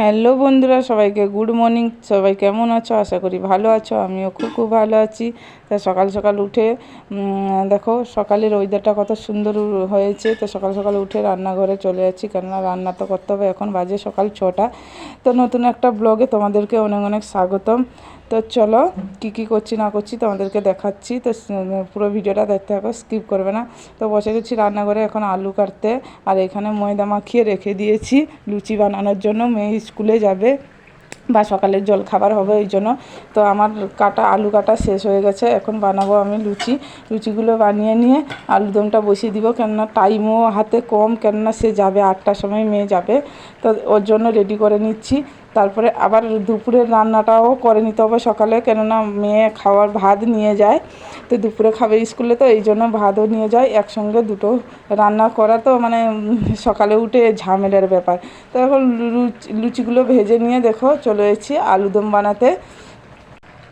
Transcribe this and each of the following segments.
Hello বন্ধুরা, সবাইকে good morning. সবাই কেমন আছো? আশা করি ভালো আছো। আমিও খুব খুব ভালো আছি। তা সকাল সকাল উঠে দেখো সকালের ওয়েদারটা কত সুন্দর হয়েছে। তো সকাল সকাল উঠে রান্নাঘরে চলে যাচ্ছি। কেননা রান্না তো করতে হবে। এখন বাজে সকাল ছটা। তো নতুন একটা ব্লগে তোমাদেরকে অনেক অনেক স্বাগতম। তো চলো, কি কি করছি না করছি তোমাদেরকে দেখাচ্ছি। তো পুরো ভিডিওটা দেখতে থাকো স্কিপ করবে না। তো বসে গেছি রান্নাঘরে এখন আলু কাটতে। আর এখানে ময়দা মাখিয়ে রেখে দিয়েছি লুচি বানানোর জন্য। মেয়ে স্কুলে যাবে বা সকালের জল খাবার হবে ওই জন্য। তো আমার কাটা, আলু কাটা শেষ হয়ে গেছে। এখন বানাবো আমি লুচি। লুচিগুলো বানিয়ে নিয়ে আলুদমটা বসিয়ে দিব। কেননা টাইমও হাতে কম, কেননা সে যাবে আটটার সময়, মেয়ে যাবে। তো ওর জন্য রেডি করে নিচ্ছি। তারপরে আবার দুপুরের রান্নাটাও করে নিতে হবে সকালে, কেননা মেয়ে খাওয়ার ভাত নিয়ে যায়। তো দুপুরে খাবে স্কুলে, তো এই জন্য ভাতও নিয়ে যায়। একসঙ্গে দুটো রান্না করা তো মানে সকালে উঠে ঝামেলার ব্যাপার। তো এখন লুচি, লুচিগুলো ভেজে নিয়ে দেখো, চলে এসেছি আলুদম বানাতে।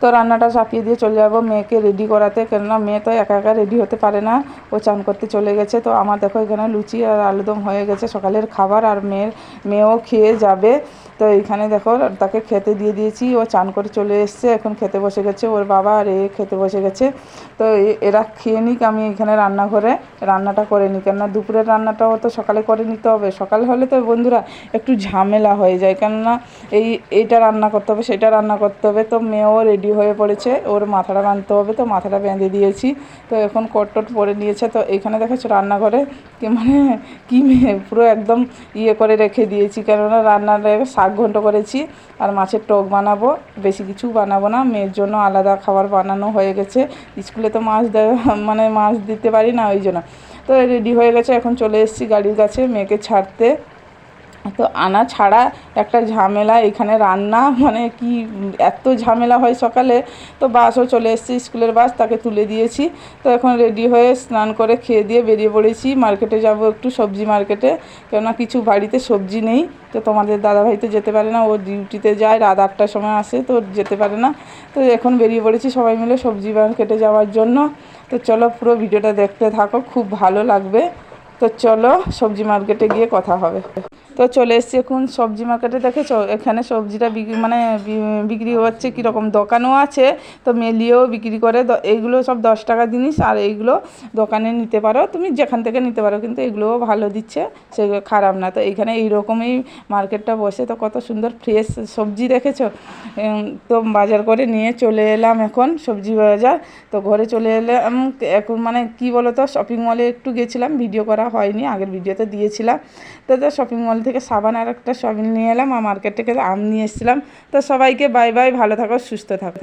তো রান্নাটা চাপিয়ে দিয়ে চলে যাব মেয়েকে রেডি করাতে, কেননা মেয়ে তো একা একা রেডি হতে পারে না। ও চান করতে চলে গেছে। তো আমার দেখো এখানে লুচি আর আলুদম হয়ে গেছে সকালের খাবার, আর মেয়ের, মেয়েও খেয়ে যাবে। তো এইখানে দেখো তাকে খেতে দিয়ে দিয়েছি, ও চান করে চলে এসছে, এখন খেতে বসে গেছে, ওর বাবা আর এ খেতে বসে গেছে। তো এরা খেয়ে নিক আমি এখানে রান্নাঘরে, রান্নাটা করে নিই কেননা দুপুরের রান্নাটাও তো সকালে করে নিতে হবে। সকাল হলে তো বন্ধুরা একটু ঝামেলা হয়ে যায়, কেননা এই, এইটা রান্না করতে হবে, সেটা রান্না করতে হবে। তো মেয়েও রেডি হয়ে পড়েছে, ওর মাথাটা বাঁধতে হবে, তো মাথাটা বেঁধে দিয়েছি। তো এখন কোট টোট পরে নিয়েছে, তো এখানে দেখেছ রান্নাঘরে কি মানে কি মে- পুরো একদম ইয়ে করে রেখে দিয়েছি, কেননা রান্নার শাক ঘন্ট করেছি। আর মাছের টক বানাবো, বেশি কিছু বানাবো না। মেয়ের জন্য আলাদা খাবার বানানো হয়ে গেছে। স্কুলে তো মাছ মানে মাছ দিতে পারি না, ওই জন্য। তো রেডি হয়ে গেছে, এখন চলে এসেছি গাড়ির কাছে। মেয়েকে ছাড়তে। তো আনা ছাড়া একটা ঝামেলা, এখানে রান্না মানে কি এত ঝামেলা হয় সকালে। তো বাসও চলে এসেছে, স্কুলের বাস তাকে তুলে দিয়েছি। তো এখন রেডি হয়ে স্নান করে খেয়ে দিয়ে বেরিয়ে পড়েছি। মার্কেটে যাব একটু সবজি মার্কেটে, কেননা কিছু বাড়িতে সবজি নেই। তো তোমাদের দাদাভাই তো যেতে পারে না, ও ডিউটিতে যায়, রাত আটটার সময় আসে, তো যেতে পারে না। তো এখন বেরিয়ে পড়েছি সবাই মিলে সবজি মার্কেটে যাওয়ার জন্য। তো চলো পুরো ভিডিওটা দেখতে থাকো, খুব ভালো লাগবে। তো চলো সবজি মার্কেটে গিয়ে কথা হবে। তো চলে এসছি এখন সবজি মার্কেটে দেখেছ? এখানে সবজিটা বিক্রি মানে বিক্রি হচ্ছে কীরকম? দোকানও আছে, তো মেলিয়েও বিক্রি করে। এইগুলো সব দশ টাকা জিনিস, আর এইগুলো দোকানে নিতে পারো। তুমি যেখান থেকে নিতে পারো, কিন্তু এগুলোও ভালো দিচ্ছে সেগুলো খারাপ না। তো এইখানে এইরকমই মার্কেটটা বসে। তো কত সুন্দর ফ্রেশ সবজি দেখেছ? তো বাজার করে নিয়ে চলে এলাম এখন সবজি বাজার। তো ঘরে চলে এলাম। এখন মানে কি বলো তো শপিং মলে একটু গেছিলাম ভিডিও করা হয়নি। আগের ভিডিওতে দিয়েছিলাম। তো তো শপিং মল থেকে সাবান আর একটা সবিন নিয়ে এলাম, আর মার্কেট থেকে আম নিয়ে এসেছিলাম। তো সবাইকে বাই বাই ভালো থাকো, সুস্থ থাকো।